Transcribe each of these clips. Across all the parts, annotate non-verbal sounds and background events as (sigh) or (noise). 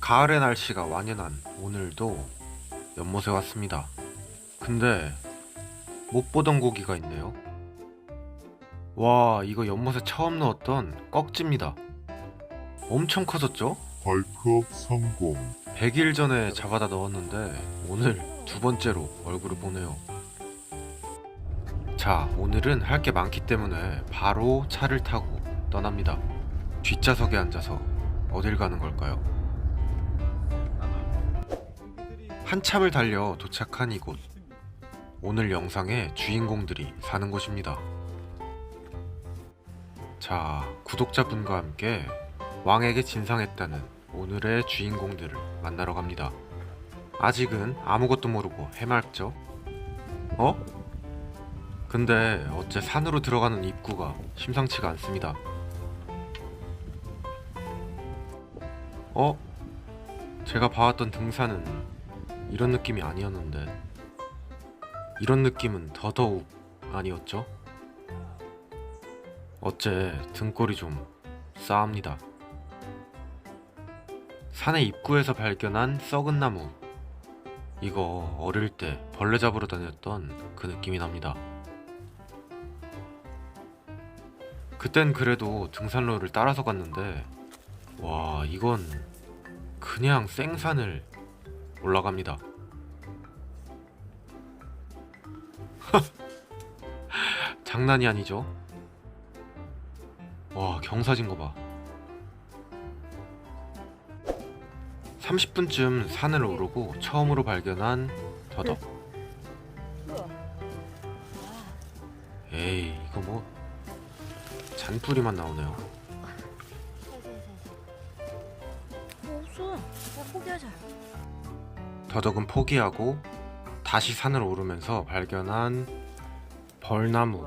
가을의 날씨가 완연한 오늘도 연못에 왔습니다. 근데 못 보던 고기가 있네요. 와, 이거 연못에 처음 넣었던 꺽지입니다. 엄청 커졌죠? 발크업 성공. 100일 전에 잡아다 넣었는데 오늘 두 번째로 얼굴을 보네요. 자, 오늘은 할 게 많기 때문에 바로 차를 타고 떠납니다. 뒷좌석에 앉아서 어딜 가는 걸까요? 한참을 달려 도착한 이곳. 오늘 영상의 주인공들이 사는 곳입니다. 자, 구독자분과 함께 왕에게 진상했다는 오늘의 주인공들을 만나러 갑니다. 아직은 아무것도 모르고 해맑죠? 어? 근데 어째 산으로 들어가는 입구가 심상치가 않습니다. 어? 제가 봐왔던 등산은 이런 느낌이 아니었는데 이런 느낌은 더더욱 아니었죠? 어째 등골이 좀 싸합니다. 산의 입구에서 발견한 썩은 나무. 이거 어릴 때 벌레 잡으러 다녔던 그 느낌이 납니다. 그땐 그래도 등산로를 따라서 갔는데, 와, 이건 그냥 생산을 올라갑니다. (laughs) 장난이 아니죠? 와, 경사진 거 봐. 30분쯤 산을 오르고 처음으로 발견한 더덕. 에이, 이거 뭐 잔뿌리만 나오네요. 더덕은 포기하고 다시 산을 오르면서 발견한 벌나무.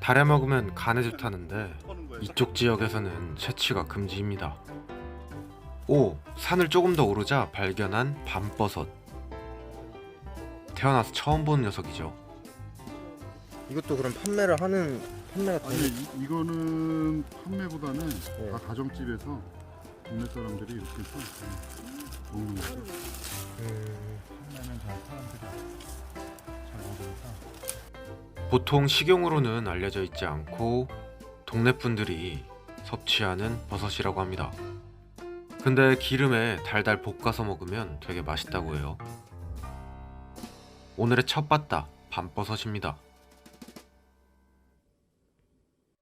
달에 먹으면 간에 좋다는데 이쪽 지역에서는 채취가 금지입니다. 오, 산을 조금 더 오르자 발견한 밤버섯. 태어나서 처음 보는 녀석이죠. 이것도 그럼 판매를 하는 판매가 아니 되는 이, 이거는 판매보다는 네. 다 가정집에서 동네 사람들이 이렇게 해서 먹는 거죠. 보통 식용으로는 알려져 있지 않고 동네 분들이 섭취하는 버섯이라고 합니다. 근데 기름에 달달 볶아서 먹으면 되게 맛있다고 해요. 오늘의 첫 바다 밤버섯입니다.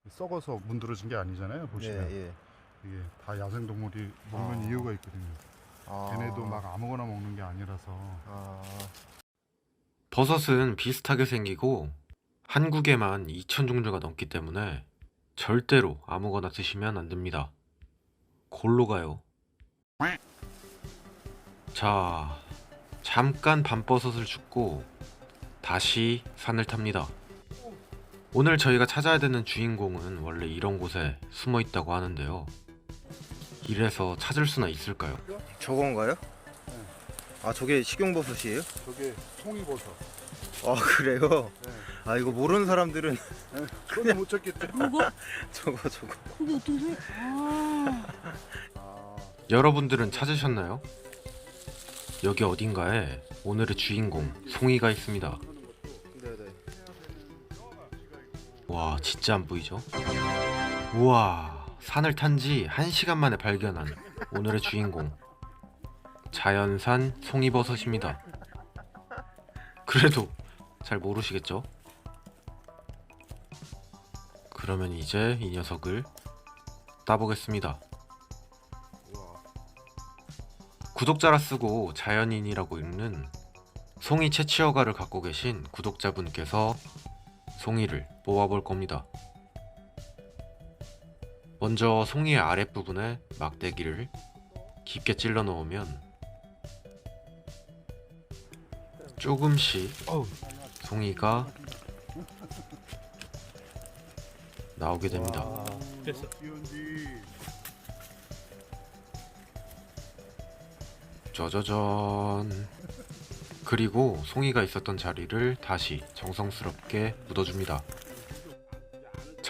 썩어서 문드러진 게 아니잖아요. 보시면 예, 예. 이게 다 야생 동물이 먹는 아. 이유가 있거든요. 아, 걔네도 막 아무거나 먹는 게 아니라서 아, 버섯은 비슷하게 생기고 한국에만 2천 종류가 넘기 때문에 절대로 아무거나 드시면 안 됩니다. 골로 가요. 자, 잠깐 밤버섯을 줍고 다시 산을 탑니다. 오늘 저희가 찾아야 되는 주인공은 원래 이런 곳에 숨어 있다고 하는데요. 이래서 찾을 수나 있을까요? 저건가요? 네. 아, 저게 식용버섯이에요? 저게 송이버섯. 아, 그래요? 네. 아, 이거 모르는 사람들은 그건 못 찾겠죠. (laughs) 저거 저거. 그게 어떻게 돼? 아, 아, 여러분들은 찾으셨나요? 여기 어딘가에 오늘의 주인공 송이가 있습니다. 네, 네. 와 진짜 안 보이죠? 우와 산을 탄 지 1시간 만에 발견한 오늘의 주인공 자연산 송이버섯입니다 그래도 잘 모르시겠죠? 그러면 이제 이 녀석을 따보겠습니다 구독자라 쓰고 자연인이라고 읽는 송이 채취 허가를 갖고 계신 구독자분께서 송이를 뽑아볼 겁니다. 먼저 송이의 아랫부분에 막대기를 깊게 찔러 넣으면 조금씩 송이가 나오게 됩니다. 귀여운지. 짜자잔. 그리고 송이가 있었던 자리를 다시 정성스럽게 묻어줍니다.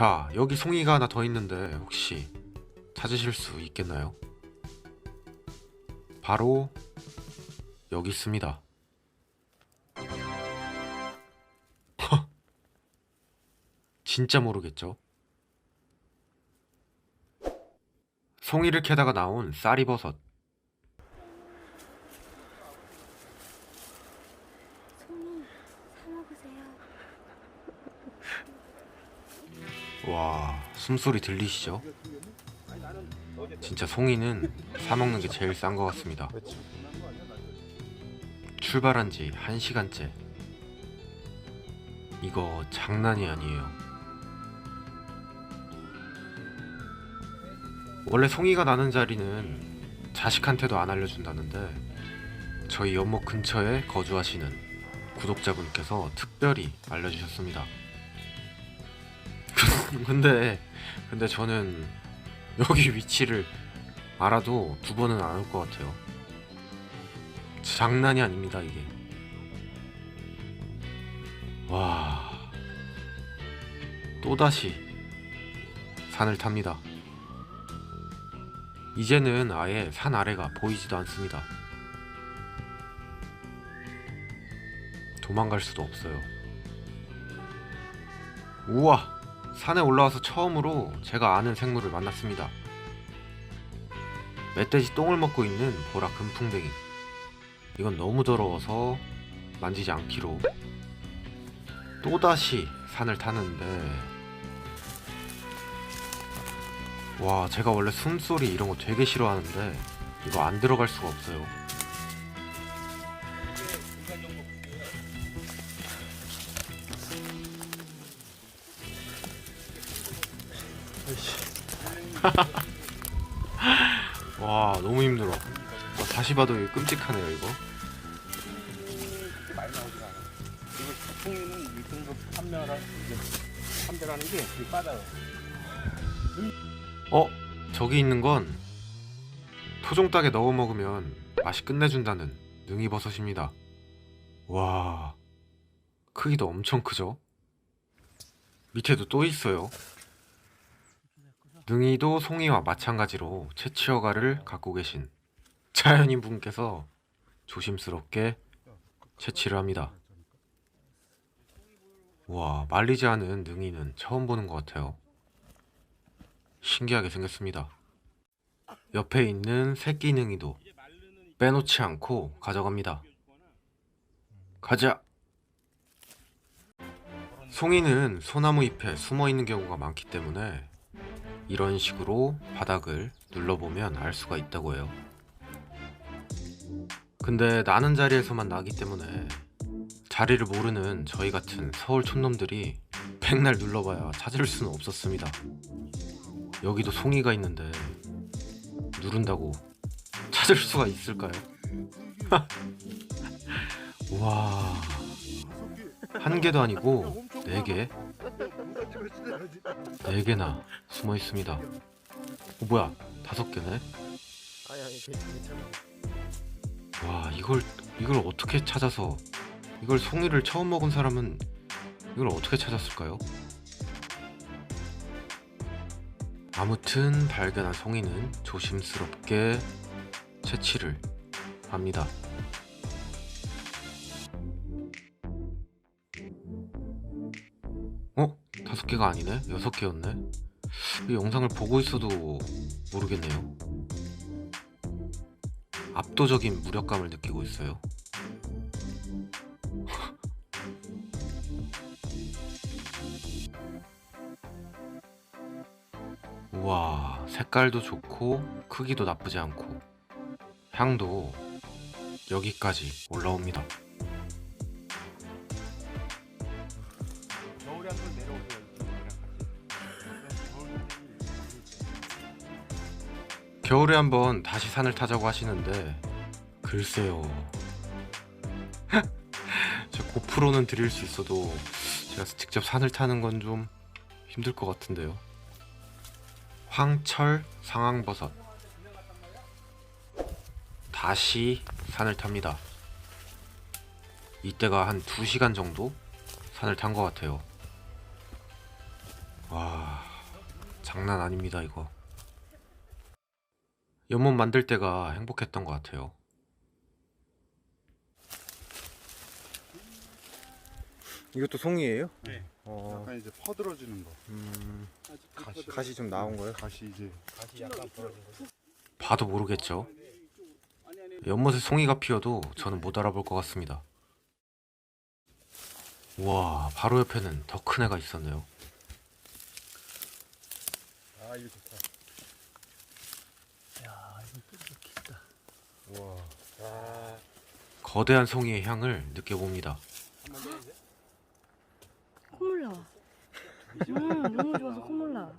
자, 여기 송이가 하나 더 있는데 혹시 찾으실 수 있겠나요? 바로 여기 있습니다. (laughs) 진짜 모르겠죠? 송이를 캐다가 나온 쌀이버섯. 숨소리 들리시죠? 진짜 송이는 사 먹는 게 제일 싼 것 같습니다. 출발한 지 1시간째. 이거 장난이 아니에요. 원래 송이가 나는 자리는 자식한테도 안 알려준다는데 저희 연못 근처에 거주하시는 구독자분께서 특별히 알려주셨습니다. 근데 근데 저는 여기 위치를 알아도 두 번은 안 올 것 같아요. 장난이 아닙니다 이게. 와. 또다시 산을 탑니다. 이제는 아예 산 아래가 보이지도 않습니다. 도망갈 수도 없어요. 우와! 산에 올라와서 처음으로 제가 아는 생물을 만났습니다. 멧돼지 똥을 먹고 있는 보라 금풍뎅이. 이건 너무 더러워서 만지지 않기로. 또다시 산을 타는데 와 제가 원래 숨소리 이런 거 되게 싫어하는데 이거 안 들어갈 수가 없어요. (laughs) 와 너무 힘들어. 와, 다시 봐도 끔찍하네요 이거. 어 저기 있는 건 토종닭에 넣어 먹으면 맛이 끝내준다는 능이버섯입니다. 와 크기도 엄청 크죠? 밑에도 또 있어요. 능이도 송이와 마찬가지로 채취 허가를 갖고 계신 자연인 분께서 조심스럽게 채취를 합니다. 와 말리지 않은 능이는 처음 보는 것 같아요. 신기하게 생겼습니다. 옆에 있는 새끼 능이도 빼놓지 않고 가져갑니다. 가자. 송이는 소나무 잎에 숨어 있는 경우가 많기 때문에 이런 식으로 바닥을 눌러보면 알 수가 있다고 해요. 근데 나는 자리에서만 나기 때문에 자리를 모르는 저희 같은 서울 촌놈들이 백날 눌러봐야 찾을 수는 없었습니다. 여기도 송이가 있는데 누른다고 찾을 수가 있을까요? (laughs) 와, 한 개도 아니고 네 개, 네 개나 숨어 있습니다. 어, 뭐야, 다섯 개네? 아니 아니 괜찮아. 와, 이걸 이걸 어떻게 찾아서 이걸 송이를 처음 먹은 사람은 이걸 어떻게 찾았을까요? 아무튼 발견한 송이는 조심스럽게 채취를 합니다. 어? 다섯 개가 아니네? 여섯 개였네? 이 영상을 보고 있어도 모르겠네요. 압도적인 무력감을 느끼고 있어요. (laughs) 우와, 색깔도 좋고 크기도 나쁘지 않고 향도 여기까지 올라옵니다. 겨울에 한번 다시 산을 타자고 하시는데 글쎄요. (laughs) 저 고프로는 드릴 수 있어도 제가 직접 산을 타는 건 좀 힘들 것 같은데요. 황철 상황버섯 다시 산을 탑니다. 이때가 한 2시간 정도 산을 탄 것 같아요. 와 장난 아닙니다 이거. 연못 만들 때가 행복했던 것 같아요. 이것도 송이에요? 네. 어. 약간 이제 퍼들어지는 거. 음. 가시. 가시 좀 나온 거예요? 가시 이제 다시 약간 벌어진 거. 봐도 모르겠죠. 연못에 송이가 피어도 저는 못 알아볼 것 같습니다. 와, 바로 옆에는 더 큰 애가 있었네요. 아 이거 좋다. 야, 이거 뜯어 깊다. 와. 아, 거대한 송이의 향을 느껴봅니다. 콧물 나와. 음, 너무 좋아서 콧물 나.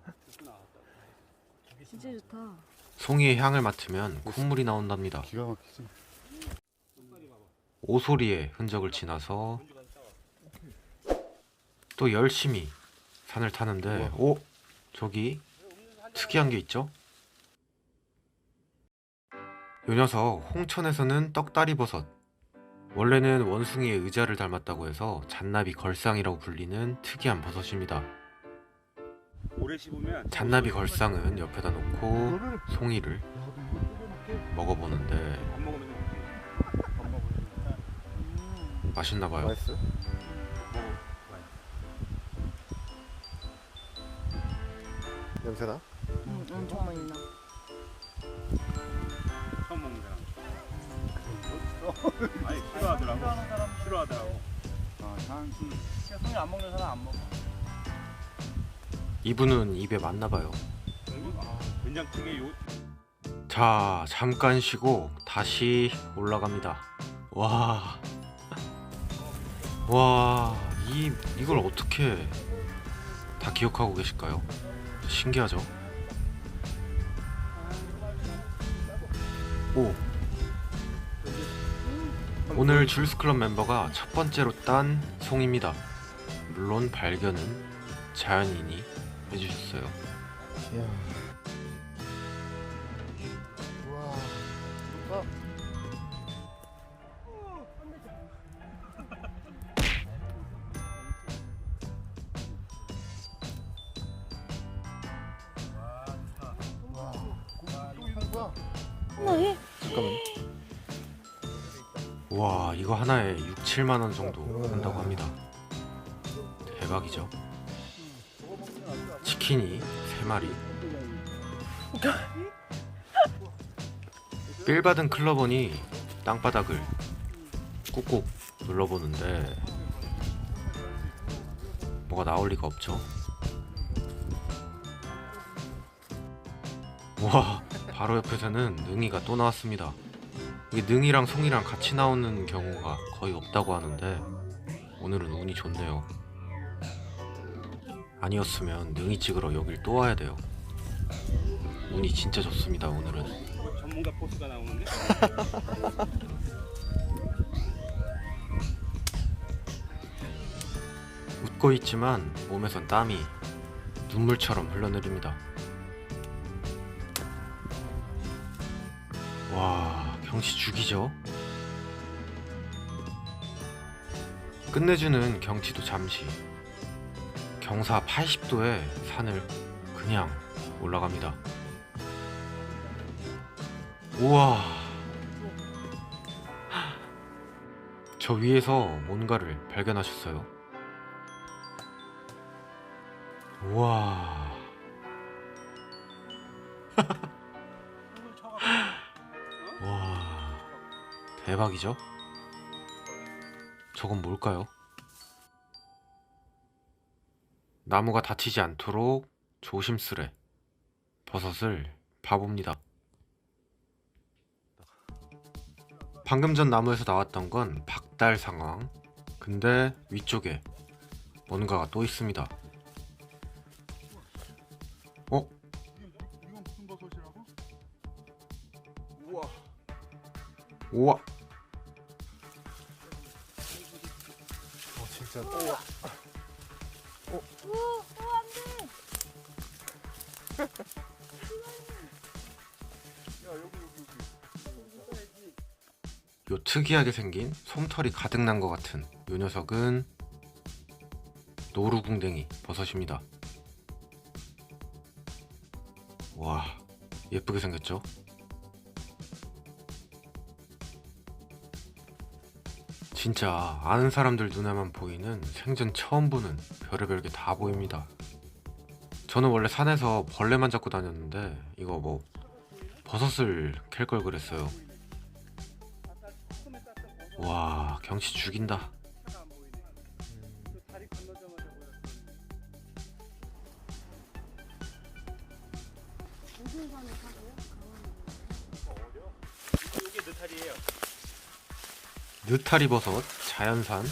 진짜 좋다. 송이의 향을 맡으면 콧물이 나온답니다. 기가 막히지. 오소리의 흔적을 지나서 또 열심히 산을 타는데 오 저기 특이한 게 있죠? 요 녀석 홍천에서는 떡다리 버섯 원래는 원숭이의 의자를 닮았다고 해서 잔나비 걸상이라고 불리는 특이한 버섯입니다. 오래 씹으면 잔나비 걸상은 옆에다 놓고 송이를 먹어보는데 안 먹으면 밥 먹으면 맛있나 봐요. 맛있어? 먹어. 냄새나? 응, 엄청 많이 나. 아니 싫어하더라고. 싫어하더라고. 아 향. 송이 안 먹는 사람 안 먹어. 이분은 입에 맞나 봐요. 아, 된장찌개 요 자, 잠깐 쉬고 다시 올라갑니다. 와. (laughs) 와, 이 이걸 어떻게 다 기억하고 계실까요? 신기하죠? 오. 오늘 줄스 클럽 멤버가 첫 번째로 딴 송입니다. 물론 발견은 자연인이 해주셨어요. 이야. 7만 원 정도 한다고 합니다. 대박이죠. 치킨이 3마리. 빌 받은 클러버니 땅바닥을 꾹꾹 눌러보는데 뭐가 나올 리가 없죠. 와 바로 옆에서는 능이가 또 나왔습니다. 이게 능이랑 송이랑 같이 나오는 경우가 거의 없다고 하는데 오늘은 운이 좋네요. 아니었으면 능이 찍으러 여길 또 와야 돼요. 운이 진짜 좋습니다 오늘은. 전문가 포스가 나오는데. (laughs) 웃고 있지만 몸에선 땀이 눈물처럼 흘러내립니다. 와, 경치 죽이죠? 끝내주는 경치도 잠시. 경사 80도의 산을 그냥 올라갑니다. 우와. 저 위에서 뭔가를 발견하셨어요? 우와. 와. (laughs) 대박이죠? 저건 뭘까요? 나무가 다치지 않도록 조심스레 버섯을 봐봅니다. 방금 전 나무에서 나왔던 건 박달 상황. 근데 위쪽에 뭔가가 또 있습니다. 어? 이건 버섯이라고? 우와. 우와. 어 진짜. 우와. 야 여기 여기 여기. 요 특이하게 생긴 솜털이 가득 난 것 같은 요 녀석은 노루궁뎅이 버섯입니다. 와 예쁘게 생겼죠? 진짜 아는 사람들 눈에만 보이는 생전 처음 보는 별의별 게 다 보입니다. 저는 원래 산에서 벌레만 잡고 다녔는데 이거 뭐 버섯을 캘 걸 그랬어요. 와 경치 죽인다. 느타리 버섯 자연산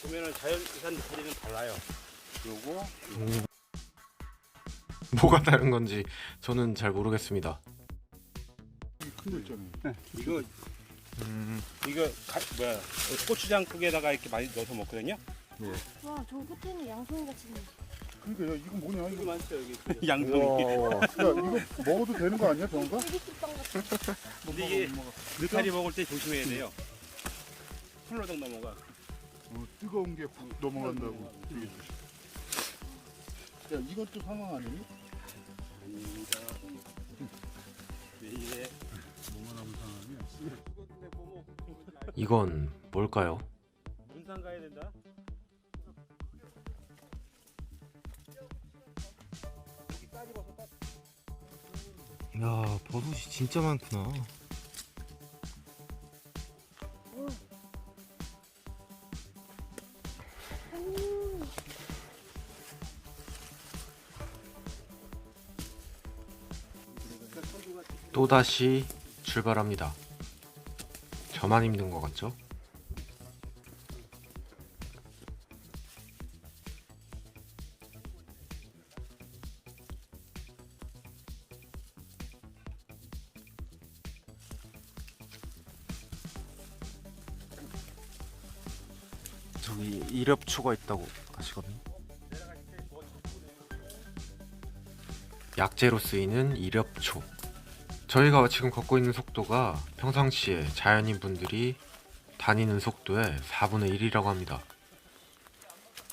보면은 자연산 느타리는 달라요. 요거 뭐가 다른 건지 저는 잘 모르겠습니다. 큰거 있잖아요. 이거 음. 이거 가, 뭐야 고추장국에다가 이렇게 많이 넣어서 먹거든요. 와, 저 끝에는 양손 같이 생겼어. 그러니까 야, 이거 뭐냐 이거. 많죠 여기 (laughs) 양손이. 와, 야 이거 먹어도 되는 거 아니야 병가? (laughs) 근데 이게 느타리 먹을 때 조심해야 돼요. 콜로덕 넘어가. 어, 뜨거운 게훅 넘어간다고. 되게 조심. 야 이것도 상황 아니니? 아닙니다. 왜 이래? 뭐만 하면 상황이야. 이건 뭘까요? 문산 가야 된다. 야 버섯이 진짜 많구나. 또다시 출발합니다. 저만 힘든 것 같죠? 이렵초가 있다고 하시거든요. 약재로 쓰이는 이렵초. 저희가 지금 걷고 있는 속도가 평상시에 자연인 분들이 다니는 속도의 4분의 1이라고 합니다.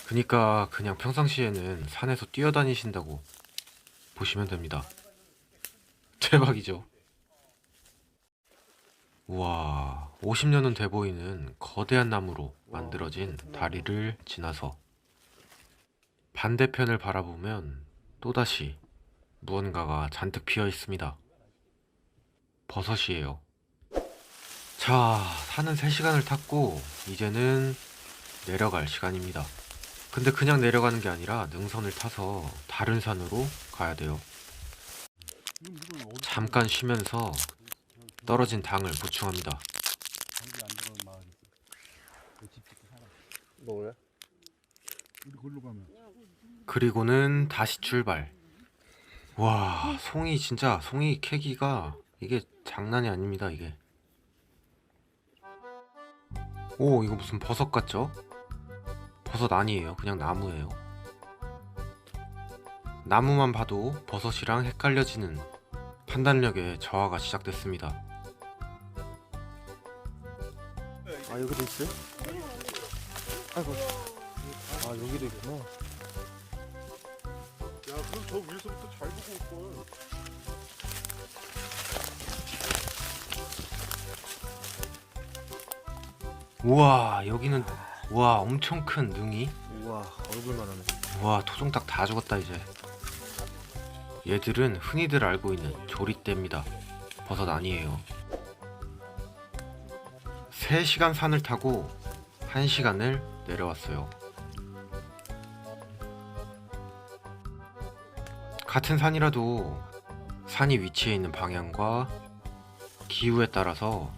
그니까 그냥 평상시에는 산에서 뛰어다니신다고 보시면 됩니다. (laughs) 대박이죠? 우와, 50년은 돼 보이는 거대한 나무로 만들어진 다리를 지나서 반대편을 바라보면 또다시 무언가가 잔뜩 피어 있습니다. 버섯이에요. 자, 산은 3시간을 탔고 이제는 내려갈 시간입니다. 근데 그냥 내려가는 게 아니라 능선을 타서 다른 산으로 가야 돼요. 잠깐 쉬면서 떨어진 당을 보충합니다. 뭐야? 우리 걸로 가면. 그리고는 다시 출발. 와, 송이 진짜 송이 캐기가 이게 장난이 아닙니다, 이게. 오, 이거 무슨 버섯 같죠? 버섯 아니에요. 그냥 나무예요. 나무만 봐도 버섯이랑 헷갈려지는 판단력의 저하가 시작됐습니다. 아 여기도 있어요? 아이고. 아 여기도 있구나. 야 그럼 저 위에서부터 잘 보고 올 걸. 우와, 여기는 우와, 엄청 큰 능이. 우와 얼굴만 하네. 와 토종닭 다 죽었다 이제 얘들은 흔히들 알고 있는 조리대입니다 버섯 아니에요 3시간 산을 타고 1시간을 내려왔어요 같은 산이라도 산이 위치해 있는 방향과 기후에 따라서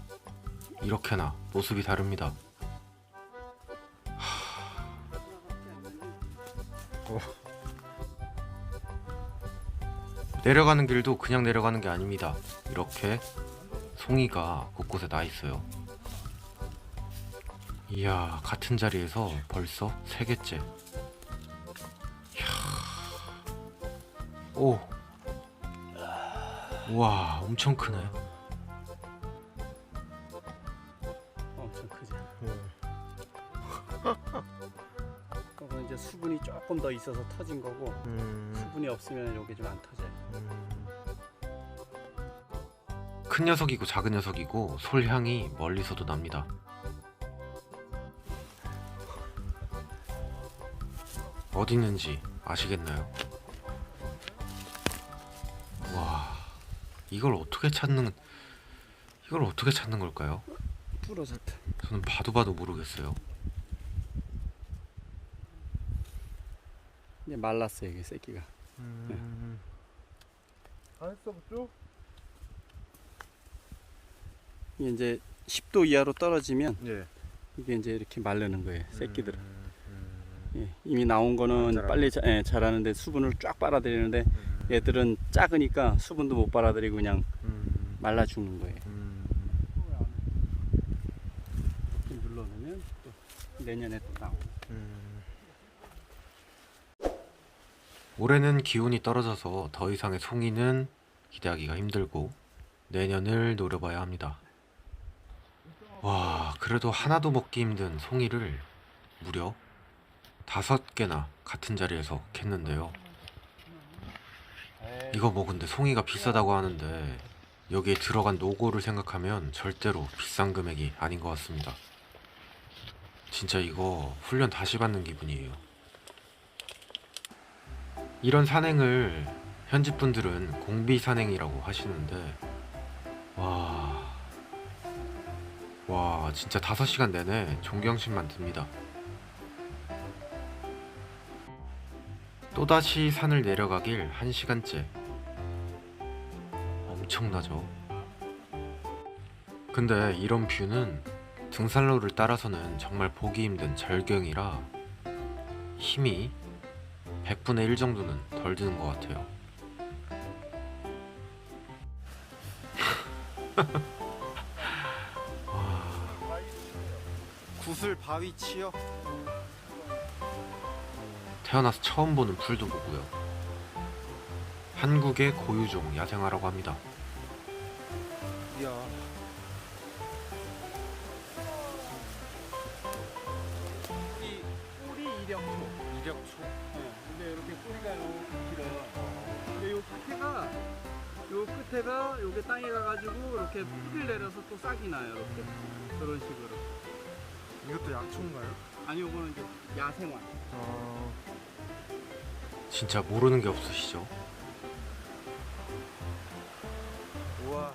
이렇게나 모습이 다릅니다 내려가는 길도 그냥 내려가는 게 아닙니다. 이렇게 송이가 곳곳에 나 있어요. 이야, 같은 자리에서 벌써 세 개째. 이야. 오. 와, 엄청 크네. 엄청 크죠. (laughs) 그거 이제 수분이 조금 더 있어서 터진 거고 음. 수분이 없으면 여기 좀안 터져요. 음. 큰 녀석이고 작은 녀석이고 솔향이 멀리서도 납니다. 어디 있는지 아시겠나요? 와, 이걸 어떻게 찾는 이걸 어떻게 찾는 걸까요? 저는 봐도 봐도 모르겠어요. 이제 말랐어요 이게 새끼가. 음. 다 했어 그쪽? 이게 이제 10도 이하로 떨어지면 예. 이게 이제 이렇게 마르는 거예요 새끼들은. 음, 음, 예, 이미 나온 거는 자라고. 빨리 자, 예, 자라는데 수분을 쫙 빨아들이는데 음, 얘들은 작으니까 수분도 못 빨아들이고 그냥 음, 말라 죽는 거예요. 음. 이렇게 눌러놓으면 또 내년에 또 나오고. 음. 올해는 기온이 떨어져서 더 이상의 송이는 기대하기가 힘들고 내년을 노려봐야 합니다. 와, 그래도 하나도 먹기 힘든 송이를 무려 다섯 개나 같은 자리에서 캤는데요. 이거 뭐 근데 송이가 비싸다고 하는데 여기에 들어간 노고를 생각하면 절대로 비싼 금액이 아닌 것 같습니다. 진짜 이거 훈련 다시 받는 기분이에요. 이런 산행을 현지 분들은 공비 산행이라고 하시는데 와, 와 진짜 5시간 내내 존경심만 듭니다. 또다시 산을 내려가길 1시간째 엄청나죠. 근데 이런 뷰는 등산로를 따라서는 정말 보기 힘든 절경이라 힘이 100분의 1 정도는 덜 드는 것 같아요. 구슬 바위 치어. 태어나서 처음 보는 풀도 보고요. 한국의 고유종 야생화라고 합니다. 이야. 이 뿌리 이력초. 이력초. 근데 이렇게 뿌리가 이렇게 길어요. 근데 요 끝에가 요 끝에가 요게 땅에 가가지고 이렇게 뿌리를 내려서 또 싹이 나요. 이렇게 그런 식으로. 이것도 약초인가요? 아니 요거는 이제 야생화. 어. 진짜 모르는 게 없으시죠? 우와.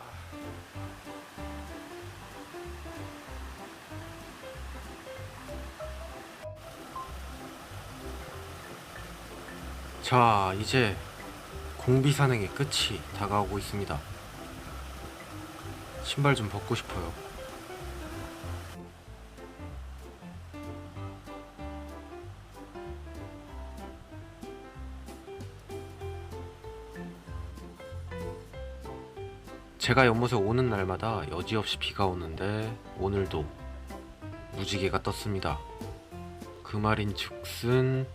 자, 이제 공비 산행의 끝이 다가오고 있습니다. 신발 좀 벗고 싶어요. 제가 연못에 오는 날마다 여지없이 비가 오는데 오늘도 무지개가 떴습니다. 그 말인 즉슨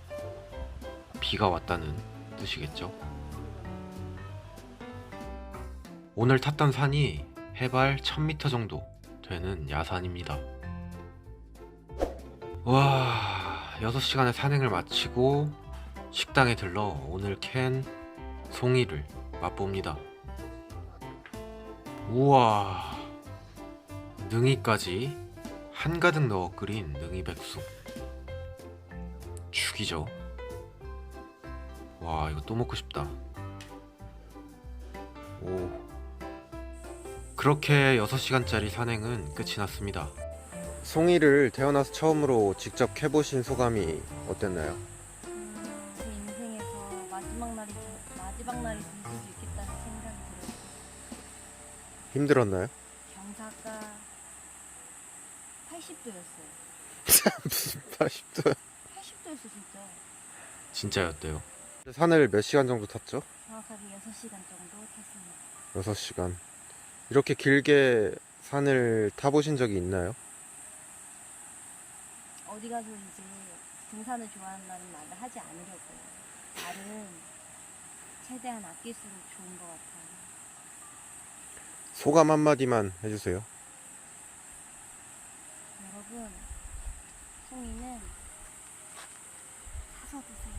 비가 왔다는 뜻이겠죠. 오늘 탔던 산이 해발 1000m 정도 되는 야산입니다. 와, 6시간의 산행을 마치고 식당에 들러 오늘 캔 송이를 맛봅니다. 우와, 능이까지 한가득 넣어 끓인 능이 백숙. 죽이죠. 와 이거 또 먹고 싶다 오 그렇게 6시간짜리 산행은 끝이 났습니다 송이를 태어나서 처음으로 직접 캐보신 소감이 어땠나요? 힘들었나요? 경사가 80도였어요. (laughs) 무슨 80도 80도였어 진짜. 진짜였대요 산을 몇 시간 정도 탔죠? 정확하게 6시간 정도 탔습니다. 6시간 이렇게 길게 산을 타보신 적이 있나요? 어디 가서 이제 등산을 좋아한다는 말을 하지 않으려고요. 말은 최대한 아낄수록 좋은 것 같아요. 소감 한마디만 해주세요 여러분, 송이는 사서 드세요.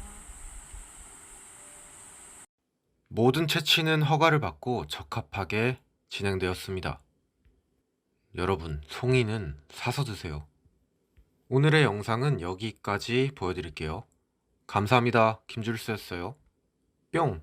모든 채취는 허가를 받고 적합하게 진행되었습니다. 여러분, 송이는 사서 드세요. 오늘의 영상은 여기까지 보여드릴게요. 감사합니다. 김줄수였어요. 뿅!